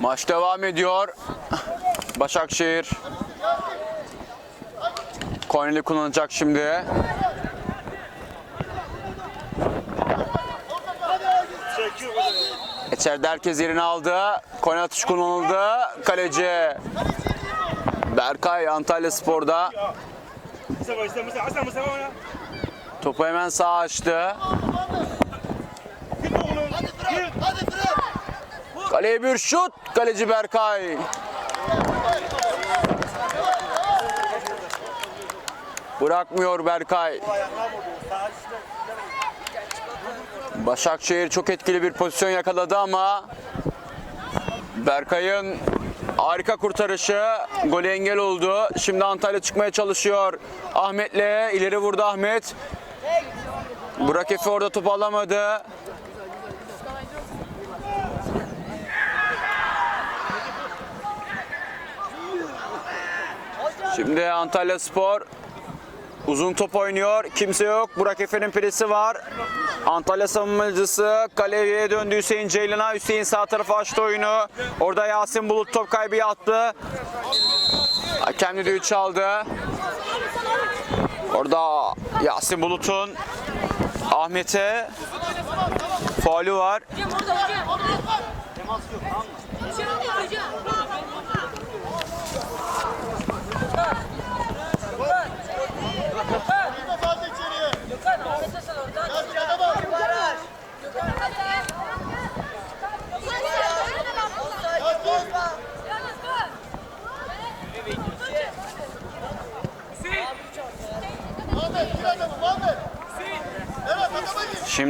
Maç devam ediyor. Başakşehir. Korneli kullanacak şimdi. İçeride herkes yerini aldı. Kornel atış kullanıldı. Kaleci. Berkay Antalya Spor'da. Topu hemen sağ açtı. Kaleye bir şut. Kaleci Berkay. Bırakmıyor Berkay. Başakşehir çok etkili bir pozisyon yakaladı ama Berkay'ın harika kurtarışı golü engel oldu. Şimdi Antalya çıkmaya çalışıyor. Ahmet'le ileri vurdu Ahmet. Burak Efe orada topu alamadı. Şimdi Antalya Spor uzun top oynuyor. Kimse yok. Burak Efe'nin presi var. Antalya savunmacısı kaleye döndü Hüseyin Ceylan'a. Hüseyin sağ tarafa açtı oyunu. Orada Yasin Bulut top kaybı yaptı. Hakem düdüğü çaldı. Orada Yasin Bulut'un Ahmet'e faulü var. Temas yok tamam mı? Hocam hocam. Gökhan Ahmet'e sal oradan.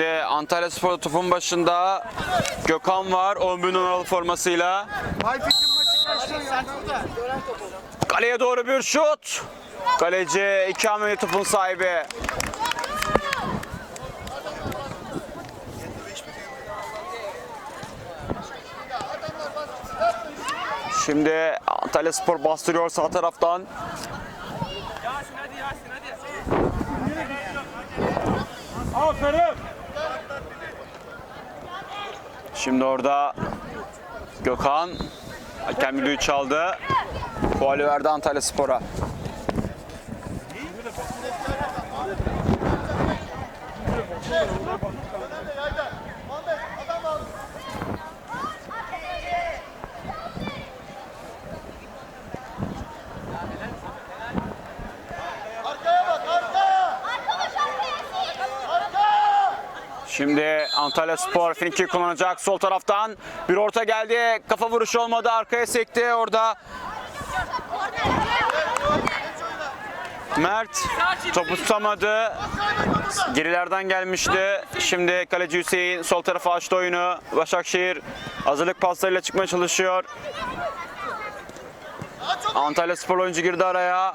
Şimdi Antalya Spor topun başında Gökhan var 11 numaralı formasıyla. Kaleye doğru bir şut. Kaleci iki hamle topun sahibi. Şimdi Antalya Spor bastırıyor sağ taraftan. aferin Şimdi orada Gökhan hakem düdüğü çaldı. Faulü verdi Antalya Spor'a. Şimdi Antalya Spor Finki kullanacak sol taraftan. Bir orta geldi. Kafa vuruşu olmadı. Arkaya sekti. Orada Mert topu tutamadı. Gerilerden gelmişti. Şimdi kaleci Hüseyin sol tarafa açtı oyunu. Başakşehir hazırlık paslarıyla çıkmaya çalışıyor. Antalya Spor oyuncu girdi araya.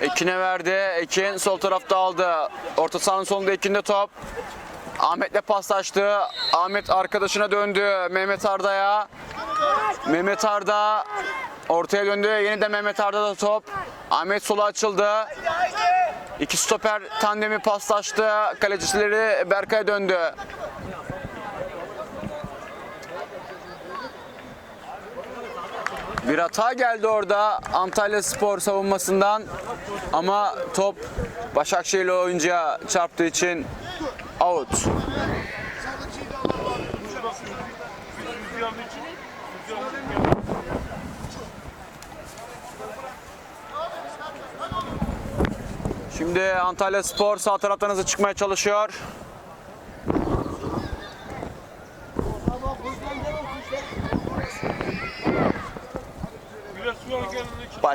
Ekin'e verdi. Ekin sol tarafta aldı. Orta sahanın sonunda Ekin'de top. Ahmet'le paslaştı. Ahmet arkadaşına döndü. Mehmet Arda'ya. Mehmet Arda ortaya döndü. Yeniden Mehmet Arda'da top. Ahmet sola açıldı. İki stoper tandemi paslaştı. Kalecileri Berkay'a döndü. Bir hata geldi orada Antalya Spor savunmasından ama top Başakşehirli oyuncuya çarptığı için out. Şimdi Antalya Spor sağ taraftan hızlı çıkmaya çalışıyor.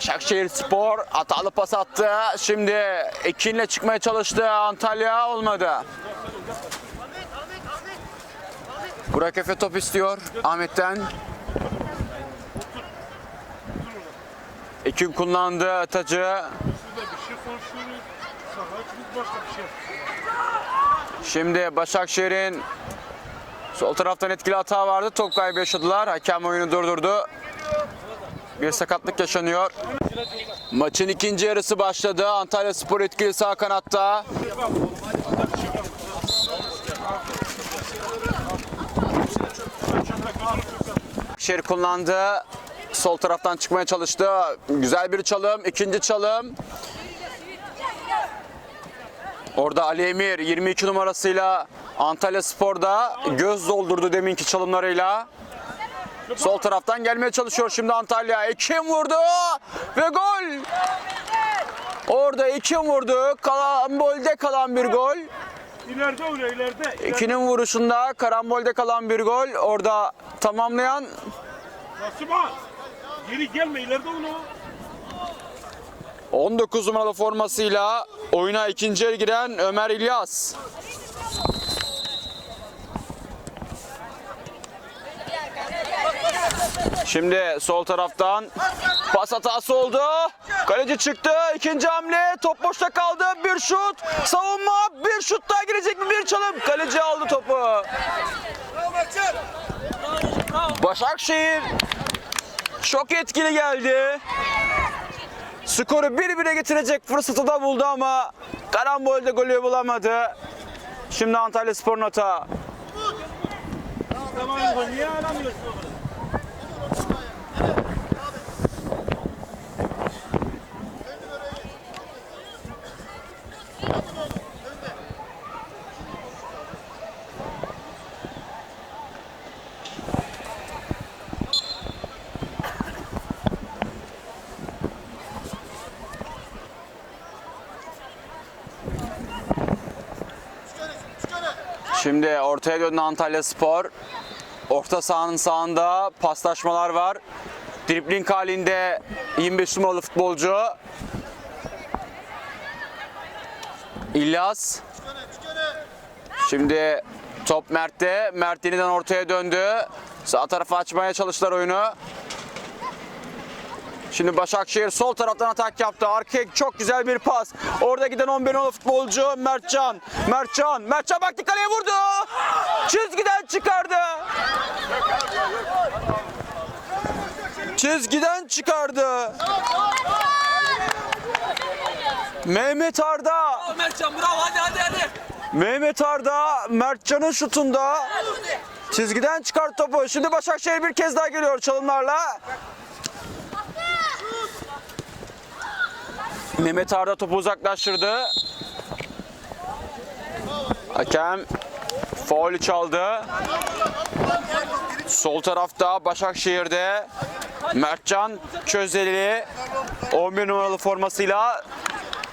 Başakşehir Spor hatalı pas attı. Şimdi Ekin'le çıkmaya çalıştı. Antalya olmadı. Burak Efe top istiyor Ahmet'ten. Ekin kullandı tacı. Şimdi Başakşehir'in sol taraftan etkili hata vardı. Top kaybı yaşadılar. Hakem oyunu durdurdu. Bir sakatlık yaşanıyor. Maçın ikinci yarısı başladı. Antalya Spor etkili sağ kanatta. Başakşehir kullandı. Sol taraftan çıkmaya çalıştı. Güzel bir çalım. ikinci çalım. Orada Ali Emir 22 numarasıyla Antalya Spor'da göz doldurdu deminki çalımlarıyla. Sol taraftan gelmeye çalışıyor şimdi Antalya. Ekim vurdu ve gol. Orada Ekim vurdu. Karambolde kalan bir gol. İleride oyna ileride. İkinin vuruşunda karambolde kalan bir gol. Orada tamamlayan Nasıl bak? Geri gelme ileride oyna. 19 numaralı formasıyla oyuna ikinci el giren Ömer İlyas. Şimdi sol taraftan pas hatası oldu. Kaleci çıktı. İkinci hamle. Top boşta kaldı. Bir şut. Savunma. Bir şut daha girecek mi? Bir çalım. Kaleci aldı topu. Başakşehir çok etkili geldi. Skoru bir bire getirecek fırsatı da buldu ama karambolde golü bulamadı. Şimdi Antalya Spor'un hata. Tamam niye? Şimdi ortaya döndü Antalya Spor. Orta sahanın sağında paslaşmalar var. Dribling halinde 25 numaralı futbolcu. İlyas. Şimdi top Mert'te. Mert yeniden ortaya döndü. Sağ tarafa açmaya çalıştılar oyunu. Şimdi Başakşehir sol taraftan atak yaptı. Arkaya çok güzel bir pas. Orada giden 11 numaralı futbolcu Mertcan. Mertcan. Mertcan baktı kaleye vurdu. Çizgiden çıkardı. Çizgiden çıkardı. Mehmet Arda. Mertcan bravo hadi hadi hadi. Mehmet Arda Mertcan'ın şutunda çizgiden çıkart topu. Şimdi Başakşehir bir kez daha geliyor çalımlarla. Mehmet Arda topu uzaklaştırdı. Hakem faulü çaldı. Sol tarafta Başakşehir'de Mertcan Çözeli 11 numaralı formasıyla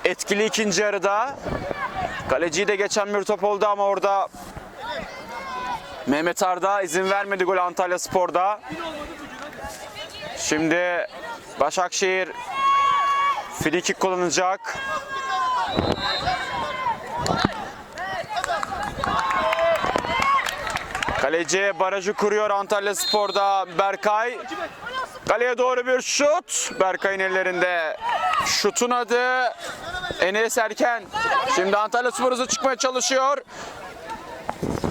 etkili ikinci yarıda. Kaleciyi de geçen bir top oldu ama orada Mehmet Arda izin vermedi gol Antalya Spor'da. Şimdi Başakşehir free kick kullanacak. Kaleci barajı kuruyor Antalya Spor'da Berkay. Kaleye doğru bir şut. Berkay'ın ellerinde. Şutun adı Enes Erken. Şimdi Antalya Spor hızlı çıkmaya çalışıyor.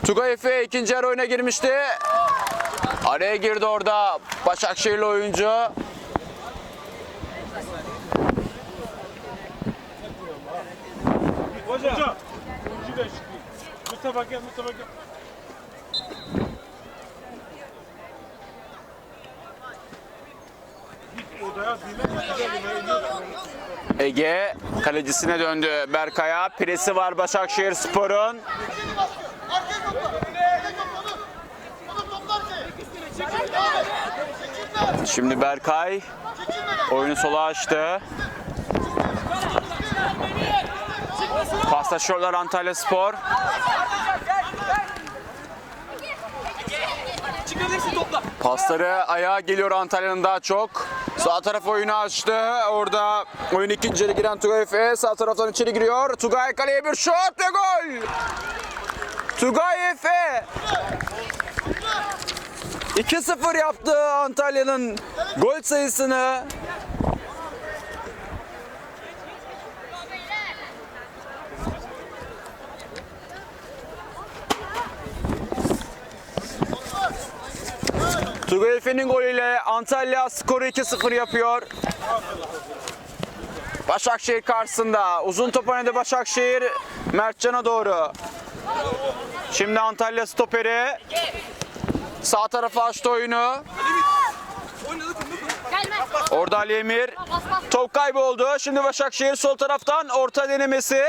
Tugay Efe ikinci yarı oyuna girmişti. Araya girdi orada Başakşehirli oyuncu. Hoca. Hoca. Hoca da. Mustafa gel Mustafa gel. Ege kalecisine döndü Berkay'a. Presi var Başakşehir Spor'un. Şimdi Berkay oyunu sola açtı. Paslaşıyorlar Antalya Spor. Pasları ayağa geliyor Antalya'nın daha çok. Sağ taraf oyunu açtı. Orada oyun ikinci yarı giren Tugay Efe sağ taraftan içeri giriyor. Tugay kaleye bir şut ve gol. Tugay Efe 2-0 yaptı Antalya'nın gol sayısını. Tugay Efe'nin golüyle Antalya skoru 2-0 yapıyor. Başakşehir karşısında. Uzun top oynadı Başakşehir. Mertcan'a doğru. Şimdi Antalya stoperi. Sağ tarafa açtı oyunu. Orada Ali Emir. Top kayboldu. Şimdi Başakşehir sol taraftan orta denemesi.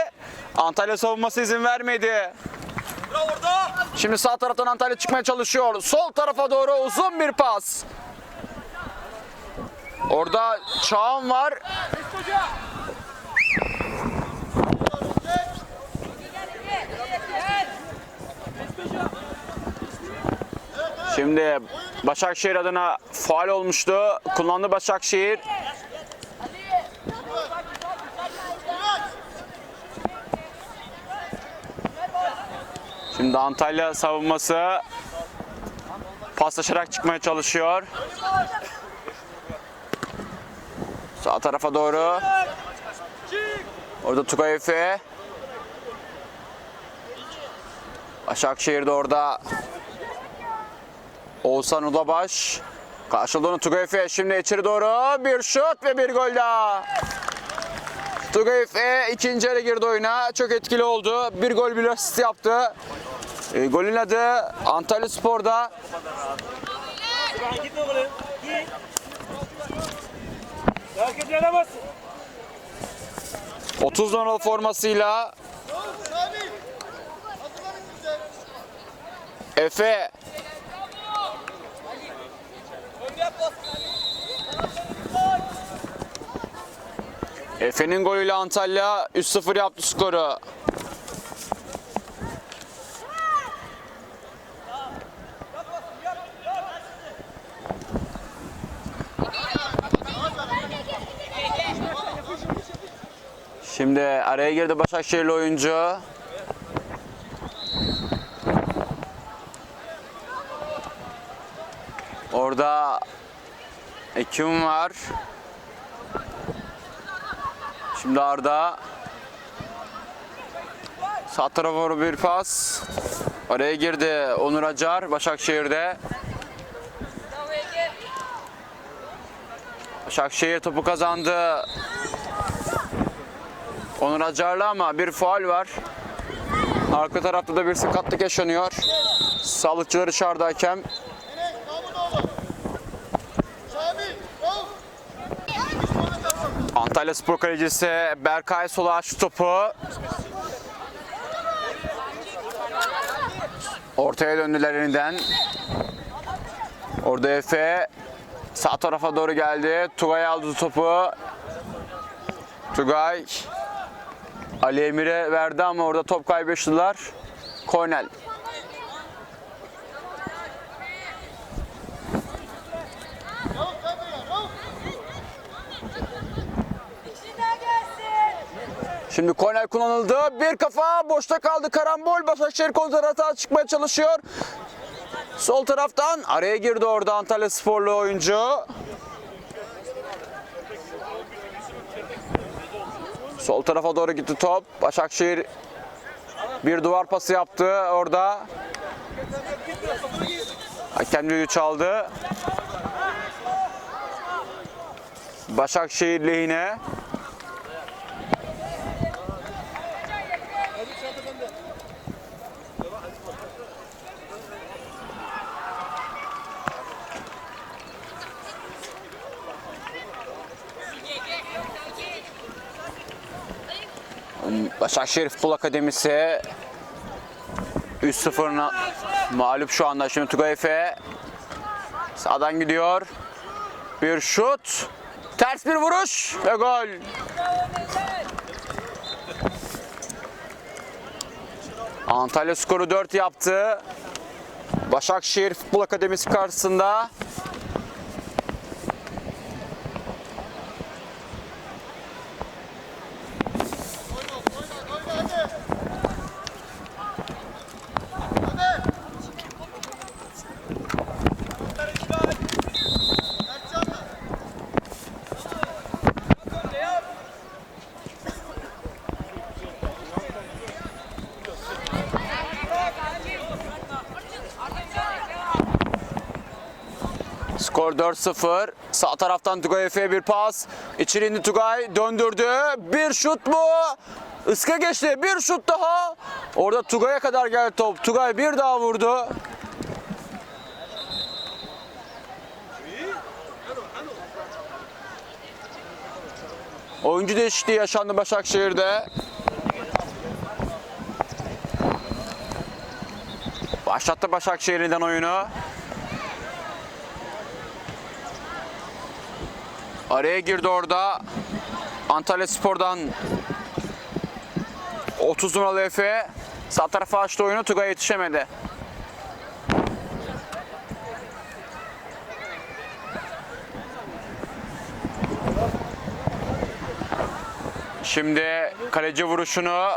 Antalya savunması izin vermedi. Şimdi sağ taraftan Antalya çıkmaya çalışıyor. Sol tarafa doğru uzun bir pas. Orada Çağan var. Şimdi Başakşehir adına faal olmuştu. Kullandı Başakşehir. Şimdi Antalya savunması paslaşarak çıkmaya çalışıyor. Sağ tarafa doğru. Orada Tugay Efe. Başakşehir de orada. Oğuzhan Ulabaş. Karşıladı onu Tugay Efe. Şimdi içeri doğru bir şut ve bir gol daha. Tugay Efe ikinci yarı girdi oyuna. Çok etkili oldu. Bir gol bir asist yaptı. E, golün adı Antalya Spor'da. Hareket yaramazsın. 30 numaralı formasıyla. Efe Efe'nin golüyle Antalya 3-0 yaptı skoru. Şimdi araya girdi Başakşehirli oyuncu. Orada Ekim var. Şimdi Arda. Sağ tarafa bir pas. Araya girdi Onur Acar Başakşehir'de. Başakşehir topu kazandı. Onur Acar'la ama bir faul var. Arka tarafta da bir sakatlık yaşanıyor. Sağlıkçılar içeride hakem. Antalya Spor kalecisi Berkay Sola açtı topu. Ortaya döndüler yeniden. Orada Efe sağ tarafa doğru geldi. Tugay aldı topu. Tugay Ali Emir'e verdi ama orada top kaybettiler. Kornel. Bravo Sami ya. Bravo. Şimdi korner kullanıldı. Bir kafa boşta kaldı. Karambol Başakşehir kontra çıkmaya çalışıyor. Sol taraftan araya girdi orada Antalya sporlu oyuncu. Sol tarafa doğru gitti top. Başakşehir bir duvar pası yaptı orada. Hakem düdüğü çaldı. Başakşehir lehine. Başakşehir Futbol Akademisi 3-0'ına mağlup şu anda. Şimdi Tugay Efe sağdan gidiyor. Bir şut. Ters bir vuruş ve gol. Antalya skoru 4 yaptı. Başakşehir Futbol Akademisi karşısında Skor 4-0. Sağ taraftan Tugay Efe'ye bir pas. İçeri indi Tugay. Döndürdü. Bir şut mu? Iska geçti. Bir şut daha. Orada Tugay'a kadar geldi top. Tugay bir daha vurdu. Oyuncu değişikliği yaşandı Başakşehir'de. Başlattı Başakşehir'den oyunu. Araya girdi orada. Antalya Spor'dan 30 numaralı Efe sağ tarafa açtı oyunu. Tugay yetişemedi. Şimdi kaleci vuruşunu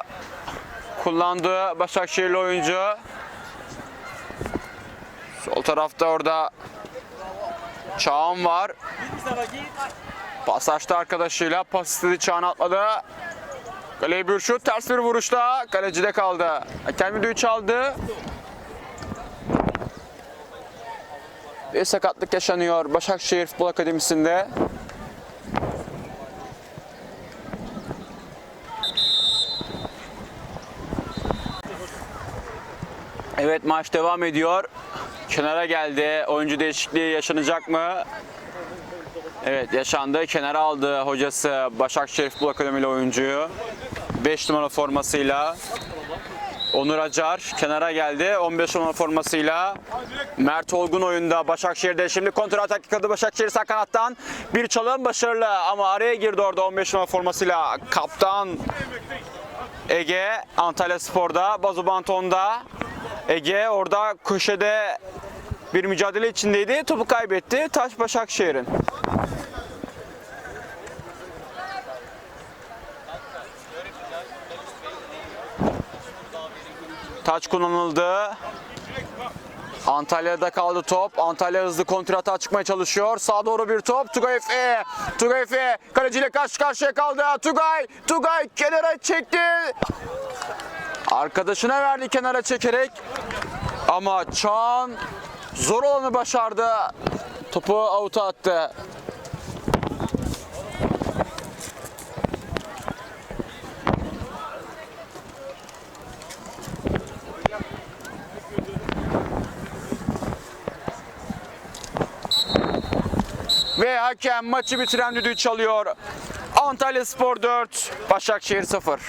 kullandı Başakşehirli oyuncu. Sol tarafta orada Çağan var. Pas açtı arkadaşıyla. Pas istedi Çağan atladı. Kaleye bir şut. Ters bir vuruşta. Kalecide kaldı. Hakem düdüğü çaldı. Bir sakatlık yaşanıyor Başakşehir Futbol Akademisi'nde. Evet maç devam ediyor. Kenara geldi. Oyuncu değişikliği yaşanacak mı? Evet yaşandı. Kenara aldı hocası Başakşehir Futbol Akademili oyuncuyu. 5 numara formasıyla. Onur Acar kenara geldi. 15 numara formasıyla. Mert Olgun oyunda Başakşehir'de. Şimdi kontra atak yıkadı Başakşehir sağ kanattan. Bir çalım başarılı ama araya girdi orada 15 numara formasıyla. Kaptan Ege Antalya Spor'da. Bazu Banton'da. Ege orada köşede bir mücadele içindeydi. Topu kaybetti. Taş Başakşehir'in. Taç kullanıldı. Antalya'da kaldı top. Antalya hızlı kontrata çıkmaya çalışıyor. Sağa doğru bir top. Tugay Efe. Tugay Efe kaleciyle karşı karşıya kaldı. Tugay. Tugay kenara çekti. Arkadaşına verdi kenara çekerek. Ama Çağan zor olanı başardı. Topu avuta attı. Ve hakem maçı bitiren düdüğü çalıyor. Antalya Spor 4, Başakşehir 0.